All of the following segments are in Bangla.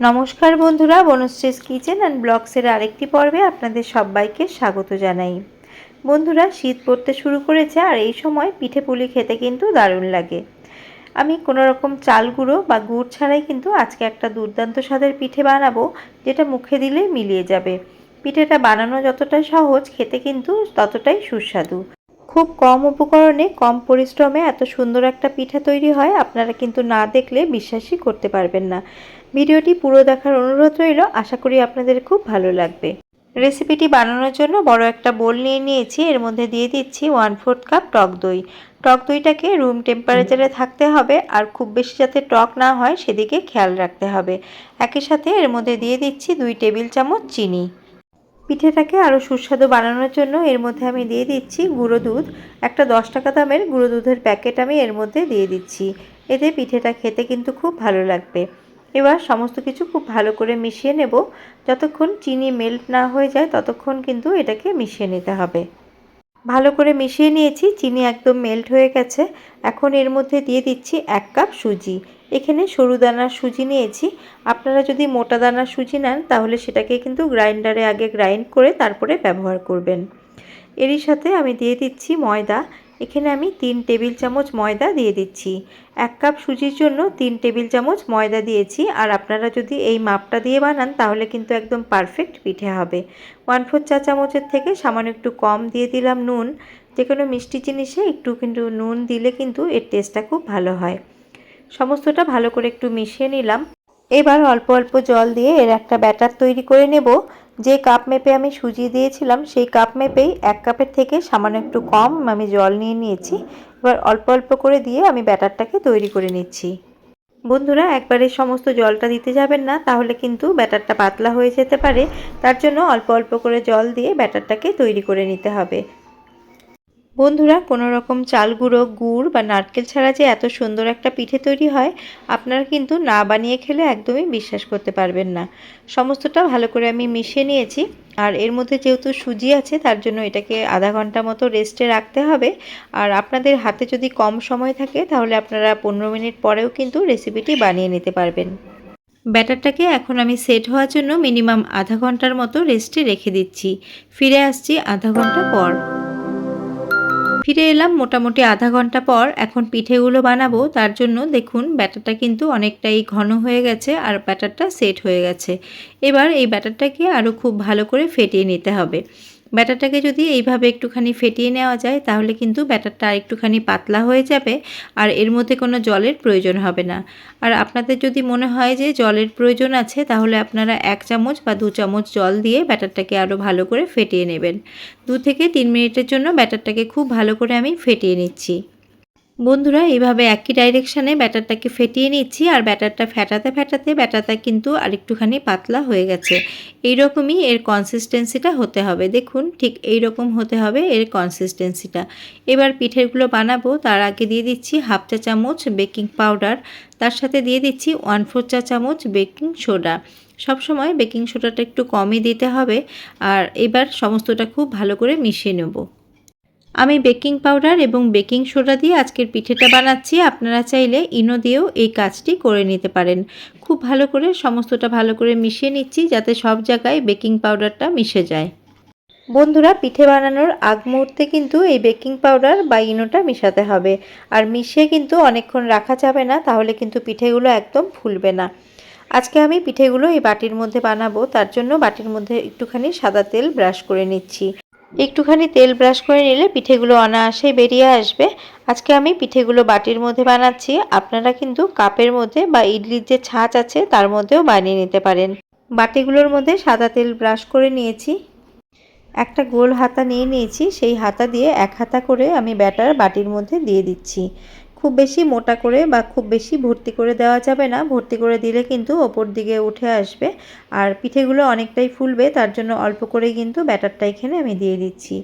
নমস্কার বন্ধুরা, বনশ্রীস কিচেন অ্যান্ড ব্লগসের আরেকটি পর্বে আপনাদের সবাইকে স্বাগত জানাই। বন্ধুরা, শীত পড়তে শুরু করেছে আর এই সময় পিঠে পুলি খেতে কিন্তু দারুণ লাগে। আমি কোনো রকম চাল গুঁড়ো বা গুড় ছাড়াই কিন্তু আজকে একটা দুর্দান্ত স্বাদের পিঠে বানাবো, যেটা মুখে দিলে মিলিয়ে যাবে। পিঠেটা বানানো যতটা সহজ, খেতে কিন্তু ততটাই সুস্বাদু। খুব কম উপকরণে, কম পরিশ্রমে এত সুন্দর একটা পিঠা তৈরি হয়, আপনারা কিন্তু না দেখলে বিশ্বাসই করতে পারবেন না। ভিডিওটি পুরো দেখার অনুরোধ রইল, আশা করি আপনাদের খুব ভালো লাগবে। রেসিপিটি বানানোর জন্য বড় একটা বোল নিয়ে নিয়েছি, এর মধ্যে দিয়ে দিচ্ছি ওয়ান ফোর্থ কাপ টক দই। টক দইটাকে রুম টেম্পারেচারে থাকতে হবে, আর খুব বেশি যাতে টক না হয় সেদিকে খেয়াল রাখতে হবে। একই সাথে এর মধ্যে দিয়ে দিচ্ছি দুই টেবিল চামচ চিনি। পিঠেটাকে আরও সুস্বাদু বানানোর জন্য এর মধ্যে আমি দিয়ে দিচ্ছি গুঁড়ো দুধ। একটা দশ টাকা দামের গুঁড়ো দুধের প্যাকেট আমি এর মধ্যে দিয়ে দিচ্ছি। এতে পিঠেটা খেতে কিন্তু খুব ভালো লাগবে। এবার সমস্ত কিছু খুব ভালো করে মিশিয়ে নেব। যতক্ষণ চিনি মেল্ট না হয়ে যায়, ততক্ষণ কিন্তু এটাকে মিশিয়ে নিতে হবে। ভালো করে মিশিয়ে নিয়েছি, চিনি একদম মেল্ট হয়ে গেছে। এখন এর মধ্যে দিয়ে দিচ্ছি এক কাপ সুজি। এখানে সরু দানার সুজি নিয়েছি। আপনারা যদি মোটা দানার সুজি নেন, তাহলে সেটাকে কিন্তু গ্রাইন্ডারে আগে গ্রাইন্ড করে তারপরে ব্যবহার করবেন। এরই সাথে আমি দিয়ে দিচ্ছি ময়দা। এখানে আমি তিন টেবিল চামচ ময়দা দিয়ে দিচ্ছি। এক কাপ সুজির জন্য তিন টেবিল চামচ ময়দা দিয়েছি। আর আপনারা যদি এই মাপটা দিয়ে বানান, তাহলে কিন্তু একদম পারফেক্ট পিঠে হবে। ওয়ান ফোর চা চামচের থেকে সামান্য একটু কম দিয়ে দিলাম নুন। যে কোনো মিষ্টি জিনিসে একটু কিন্তু নুন দিলে কিন্তু এর টেস্টটা খুব ভালো হয়। সমস্তটা ভালো করে একটু মিশিয়ে নিলাম। এবার অল্প অল্প জল দিয়ে এর একটা ব্যাটার তৈরি করে নেব। যে কাপ মেপে আমি সুজি দিয়েছিলাম, সেই কাপ মেপেই এক কাপের থেকে সামান্য একটু কম আমি জল নিয়ে নিয়েছি। এবার অল্প অল্প করে দিয়ে আমি ব্যাটারটাকে তৈরি করে নিচ্ছি। বন্ধুরা, একবারে সমস্ত জলটা দিতে যাবেন না, তাহলে কিন্তু ব্যাটারটা পাতলা হয়ে যেতে পারে। তার জন্য অল্প অল্প করে জল দিয়ে ব্যাটারটাকে তৈরি করে নিতে হবে। বন্ধুরা কোনো রকম চাল গুঁড়ো, গুড় বা নারকেল ছাড়া যে এত সুন্দর একটা পিঠে তৈরি হয়, আপনারা কিন্তু না বানিয়ে খেলে একদমই বিশ্বাস করতে পারবেন না। সমস্তটা ভালো করে আমি মিশিয়ে নিয়েছি। আর এর মধ্যে যেহেতু সুজি আছে, তার জন্য এটাকে আধা ঘণ্টা মতো রেস্টে রাখতে হবে। আর আপনাদের হাতে যদি কম সময় থাকে, তাহলে আপনারা পনেরো মিনিট পরেও কিন্তু রেসিপিটি বানিয়ে নিতে পারবেন। ব্যাটারটাকে এখন আমি সেট হওয়ার জন্য মিনিমাম আধা ঘণ্টার মতো রেস্টে রেখে দিচ্ছি। ফিরে আসছি আধা ঘণ্টা পর। ফিরে এলাম মোটামুটি আধা ঘণ্টা পর। এখন পিঠেগুলো বানাবো, তার জন্য দেখুন ব্যাটারটা কিন্তু অনেকটাই ঘন হয়ে গেছে আর ব্যাটারটা সেট হয়ে গেছে। এবার এই ব্যাটারটাকে আরও খুব ভালো করে ফেটিয়ে নিতে হবে। ব্যাটারটাকে যদি এইভাবে একটুখানি ফেটিয়ে নেওয়া যায়, তাহলে কিন্তু ব্যাটারটা আর একটুখানি পাতলা হয়ে যাবে আর এর মধ্যে কোনো জলের প্রয়োজন হবে না। আর আপনাদের যদি মনে হয় যে জলের প্রয়োজন আছে, তাহলে আপনারা এক চামচ বা দু চামচ জল দিয়ে ব্যাটারটাকে আরও ভালো করে ফেটিয়ে নেবেন। দু থেকে তিন মিনিটের জন্য ব্যাটারটাকে খুব ভালো করে আমি ফেটিয়ে নিচ্ছি। বন্ধুরা, এইভাবে একই ডাইরেকশানে ব্যাটারটাকে ফেটিয়ে নিচ্ছি আর ব্যাটারটা ফেটাতে ফেটাতে ব্যাটারটা কিন্তু আরেকটুখানি পাতলা হয়ে গেছে। এই রকমই এর কনসিস্টেন্সিটা হতে হবে। দেখুন, ঠিক এই রকম হতে হবে এর কনসিস্টেন্সিটা এবার পিঠেগুলো বানাবো। তার আগে দিয়ে দিচ্ছি হাফ চা চামচ বেকিং পাউডার তার সাথে দিয়ে দিচ্ছি ওয়ান ফোর চা চামচ বেকিং সোডা সব সময় বেকিং সোডাটা একটু কমই দিতে হবে। আর এবার সমস্তটা খুব ভালো করে মিশিয়ে নেব। আমি বেকিং পাউডার এবং বেকিং সোডা দিয়ে আজকের পিঠেটা বানাচ্ছি। আপনারা চাইলে ইনো দিয়েও এই কাজটি করে নিতে পারেন। খুব ভালো করে, সমস্তটা ভালো করে মিশিয়ে নিচ্ছি যাতে সব জায়গায় বেকিং পাউডারটা মিশে যায়। বন্ধুরা, পিঠে বানানোর আগ মুহূর্তে কিন্তু এই বেকিং পাউডার বা ইনোটা মিশাতে হবে। আর মিশিয়ে কিন্তু অনেকক্ষণ রাখা যাবে না, তাহলে কিন্তু পিঠেগুলো একদম ফুলবে না। আজকে আমি পিঠেগুলো এই বাটির মধ্যে বানাবো, তার জন্য বাটির মধ্যে একটুখানি সাদা তেল ব্রাশ করে নিচ্ছি। একটুখানি তেল ব্রাশ করে নিলে পিঠেগুলো অনায়াসেই বেরিয়ে আসবে। আজকে আমি পিঠেগুলো বাটির মধ্যে বানাচ্ছি। আপনারা কিন্তু কাপের মধ্যে বা ইডলির যে ছাঁচ আছে, তার মধ্যেও বানিয়ে নিতে পারেন। বাটিগুলোর মধ্যে সাদা তেল ব্রাশ করে নিয়েছি। একটা গোল হাতা নিয়ে নিয়েছি। সেই হাতা দিয়ে এক হাতা করে আমি ব্যাটার বাটির মধ্যে দিয়ে দিচ্ছি। খুব বেশি মোটা করে বা খুব বেশি ভর্তি করে দেওয়া যাবে না। ভর্তি করে দিলে কিন্তু ওপর দিকে উঠে আসবে। আর পিঠেগুলো অনেকটাই ফুলবে, তার জন্য অল্প করেই কিন্তু ব্যাটারটা এখানে আমি দিয়ে দিচ্ছি।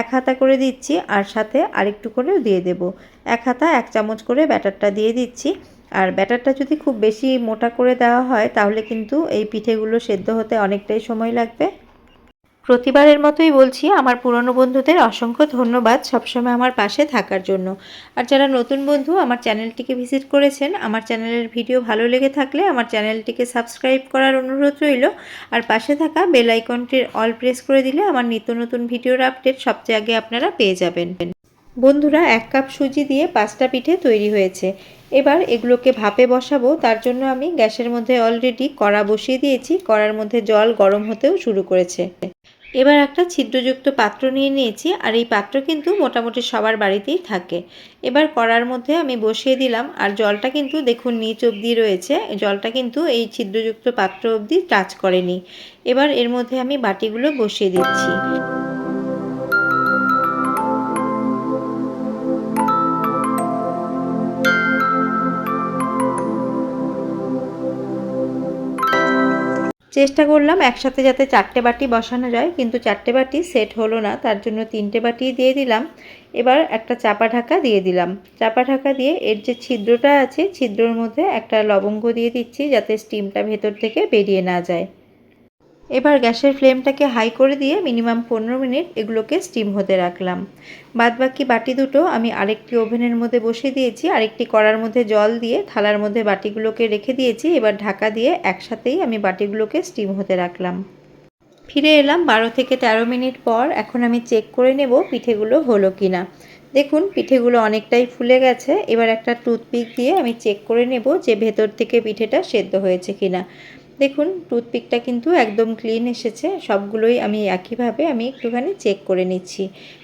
এক হাতা করে দিচ্ছি আর সাথে আরেকটু করেও দিয়ে দেব। এক হাতা, এক চামচ করে ব্যাটারটা দিয়ে দিচ্ছি। আর ব্যাটারটা যদি খুব বেশি মোটা করে দেওয়া হয়, তাহলে কিন্তু এই পিঠেগুলো সেদ্ধ হতে অনেকটাই সময় লাগবে। প্রতিবারের মতোই বলছি, আমার পুরনো বন্ধুদের অসংখ্য ধন্যবাদ সবসময় আমার পাশে থাকার জন্য। আর যারা নতুন বন্ধু, আমার চ্যানেলটিকে ভিজিট করেছেন, আমার চ্যানেলের ভিডিও ভালো লেগে থাকলে আমার চ্যানেলটিকে সাবস্ক্রাইব করার অনুরোধ রইল। আর পাশে থাকা বেল আইকনটির অল প্রেস করে দিলে আমার নিত্য নতুন ভিডিওর আপডেট সবচেয়ে আগে আপনারা পেয়ে যাবেন। বন্ধুরা, এক কাপ সুজি দিয়ে পাঁচটা পিঠে তৈরি হয়েছে। এবার এগুলোকে ভাপে বসাবো, তার জন্য আমি গ্যাসের মধ্যে অলরেডি কড়া বসিয়ে দিয়েছি, কড়ার মধ্যে জল গরম হতেও শুরু করেছে। এবার একটা ছিদ্রযুক্ত পাত্র নিয়ে নিয়েছি, আর এই পাত্র কিন্তু মোটামুটি সবার বাড়িতেই থাকে। এবার কড়ার মধ্যে আমি বসিয়ে দিলাম, আর জলটা কিন্তু দেখুন নিচ অবধি রয়েছে, জলটা কিন্তু এই ছিদ্রযুক্ত পাত্র অবধি টাচ করেনি। এবার এর মধ্যে আমি বাটিগুলো বসিয়ে দিচ্ছি। চেষ্টা করলাম একসাথে যাতে চারটে বাটি বসানো যায়, কিন্তু চারটে বাটি সেট হলো না, তার জন্য তিনটে বাটি দিয়ে দিলাম। এবার একটা চাপা ঢাকা দিয়ে দিলাম। চাপা ঢাকা দিয়ে এর যে ছিদ্রটা আছে, ছিদ্রর মধ্যে একটা লবঙ্গ দিয়ে দিচ্ছি যাতে স্টিমটা ভেতর থেকে বেরিয়ে না যায়। এবার গ্যাসের ফ্লেমটাকে হাই করে দিয়ে মিনিমাম পনেরো মিনিট এগুলোকে স্টিম হতে রাখলাম। বাদবাকি বাটি দুটো আমি আরেকটি ওভেনের মধ্যে বসিয়ে দিয়েছি, আরেকটি কড়ার মধ্যে জল দিয়ে থালার মধ্যে বাটিগুলোকে রেখে দিয়েছি, এবার ঢাকা দিয়ে একসাথেই আমি বাটিগুলোকে স্টিম হতে রাখলাম। ফিরে এলাম বারো থেকে ১৩ মিনিট পর, এখন আমি চেক করে নেব পিঠেগুলো হলো কি না দেখুন, পিঠেগুলো অনেকটাই ফুলে গেছে, এবার একটা টুথপিক দিয়ে আমি চেক করে নেব যে ভেতর থেকে পিঠেটা সেদ্ধ হয়েছে কিনা। দেখুন টুথপিকটা কিন্তু একদম ক্লিন এসেছে। সবগুলোই আমি একইভাবে আমি একটুখানি চেক করে নিচ্ছি।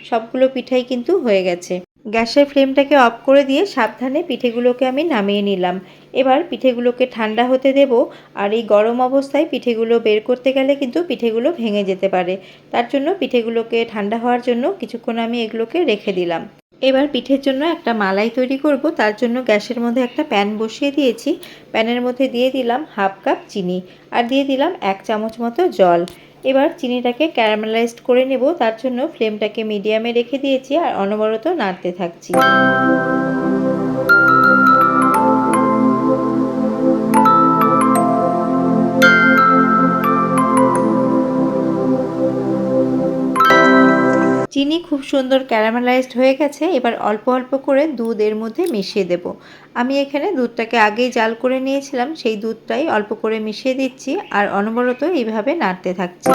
সবগুলো পিঠাই কিন্তু হয়ে গেছে। গ্যাসের ফ্লেমটাকে অফ করে দিয়ে সাবধানে পিঠেগুলোকে আমি নামিয়ে নিলাম। এবার পিঠেগুলোকে ঠান্ডা হতে দেব আর এই গরম অবস্থায় পিঠেগুলো বের করতে গেলে কিন্তু পিঠেগুলো ভেঙে যেতে পারে। তার জন্য পিঠেগুলোকে ঠান্ডা হওয়ার জন্য কিছুক্ষণ আমি এগুলোকে রেখে দিলাম। এবার পিঠের জন্য একটা মালাই তৈরি করব। তার জন্য গ্যাসের মধ্যে একটা প্যান বসিয়ে দিয়েছি। প্যানের মধ্যে দিয়ে দিলাম হাফ কাপ চিনি আর দিয়ে দিলাম এক চামচ মতো জল। এবার চিনিটাকে ক্যারামেলাইজড করে নেব। তার জন্য ফ্লেমটাকে মিডিয়ামে রেখে দিয়েছি আর অনবরত নাড়তে থাকছি। চিনি খুব সুন্দর ক্যারামেলাইজড হয়ে গেছে, এবার অল্প অল্প করে দুধ এর মধ্যে মিশিয়ে দেব। আমি এখানে দুধটাকে আগেই জাল করে নিয়েছিলাম, সেই দুধটাই অল্প করে মিশিয়ে দিচ্ছি, আর অনবরত এইভাবে নাড়তে থাকছি।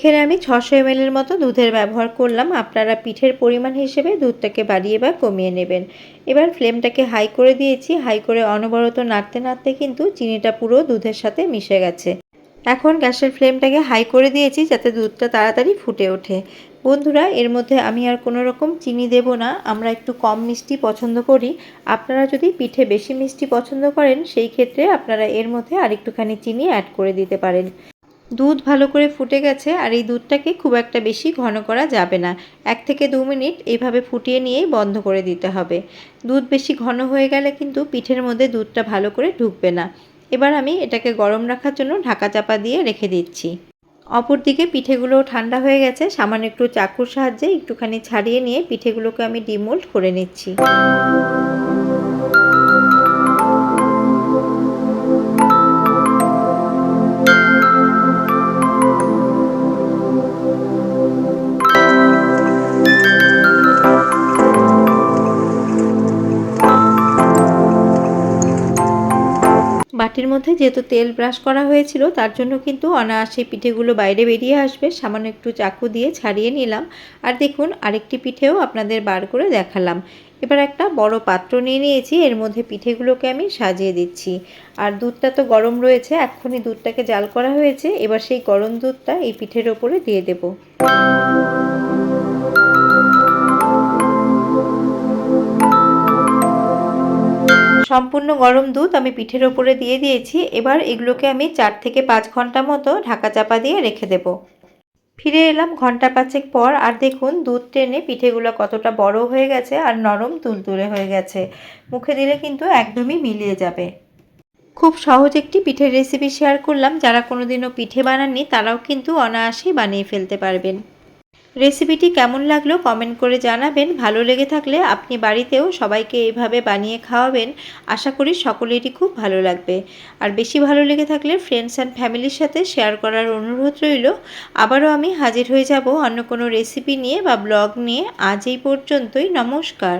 এখানে আমি ছশো এমএলের মতো দুধের ব্যবহার করলাম। আপনারা পিঠের পরিমাণ হিসেবে দুধটাকে বাড়িয়ে বা কমিয়ে নেবেন। এবার ফ্লেমটাকে হাই করে দিয়েছি। হাই করে অনবরত নাড়তে নাড়তে কিন্তু চিনিটা পুরো দুধের সাথে মিশে গেছে। এখন গ্যাসের ফ্লেমটাকে হাই করে দিয়েছি যাতে দুধটা তাড়াতাড়ি ফুটে ওঠে। বন্ধুরা, এর মধ্যে আমি আর কোনো রকম চিনি দেব না। আমরা একটু কম মিষ্টি পছন্দ করি। আপনারা যদি পিঠে বেশি মিষ্টি পছন্দ করেন, সেই ক্ষেত্রে আপনারা এর মধ্যে আরেকটুখানি চিনি অ্যাড করে দিতে পারেন। দুধ ভালো করে ফুটে গেছে আর এই দুধটাকে খুব একটা বেশি ঘন করা যাবে না। এক থেকে দু মিনিট এইভাবে ফুটিয়ে নিয়েই বন্ধ করে দিতে হবে। দুধ বেশি ঘন হয়ে গেলে কিন্তু পিঠের মধ্যে দুধটা ভালো করে ঢুকবে না। এবার আমি এটাকে গরম রাখার জন্য ঢাকা চাপা দিয়ে রেখে দিচ্ছি। অপরদিকে পিঠেগুলো ঠান্ডা হয়ে গেছে, সামান্য একটু চাকুর সাহায্যে একটুখানি ছাড়িয়ে নিয়ে পিঠেগুলোকে আমি ডিমোল্ড করে নিচ্ছি। বাটির মধ্যে যেহেতু তেল ব্রাশ করা হয়েছিল, তার জন্য কিন্তু অনায়াসে পিঠেগুলো বাইরে বেরিয়ে আসবে। সামান্য একটু চাকু দিয়ে ছাড়িয়ে নিলাম। আর দেখুন, আরেকটি পিঠেও আপনাদের বার করে দেখালাম। এবার একটা বড় পাত্র নিয়ে নিয়েছি, এর মধ্যে পিঠেগুলোকে আমি সাজিয়ে দিচ্ছি। আর দুধটা তো গরম রয়েছে, এক্ষুনি দুধটাকে জাল করা হয়েছে। এবার সেই গরম দুধটা এই পিঠের ওপরে দিয়ে দেবো। সম্পূর্ণ গরম দুধ আমি পিঠের ওপরে দিয়ে দিয়েছি। এবার এগুলোকে আমি চার থেকে পাঁচ ঘণ্টা মতো ঢাকা চাপা দিয়ে রেখে দেব। ফিরে এলাম ঘণ্টা পাঁচেক পর আর দেখুন দুধ টেনে পিঠেগুলো কতটা বড় হয়ে গেছে আর নরম তুলতুলে হয়ে গেছে। মুখে দিলে কিন্তু একদমই মিলিয়ে যাবে। খুব সহজ একটি পিঠের রেসিপি শেয়ার করলাম। যারা কোনোদিনও পিঠে বানাননি তারাও কিন্তু অনায়াসেই বানিয়ে ফেলতে পারবেন। রেসিপিটি কেমন লাগল কমেন্ট করে জানাবেন। ভালো লেগে থাকলে আপনি বাড়িতেও সবাইকে এইভাবে বানিয়ে খাওয়াবেন। আশা করি সকলেরই খুব ভালো লাগবে। আর বেশি ভালো লেগে থাকলে ফ্রেন্ডস অ্যান্ড ফ্যামিলির সাথে শেয়ার করার অনুরোধ রইল। আবারও আমি হাজির হয়ে যাব অন্য কোনো রেসিপি নিয়ে বা ব্লগ নিয়ে। আজ এই পর্যন্তই, নমস্কার।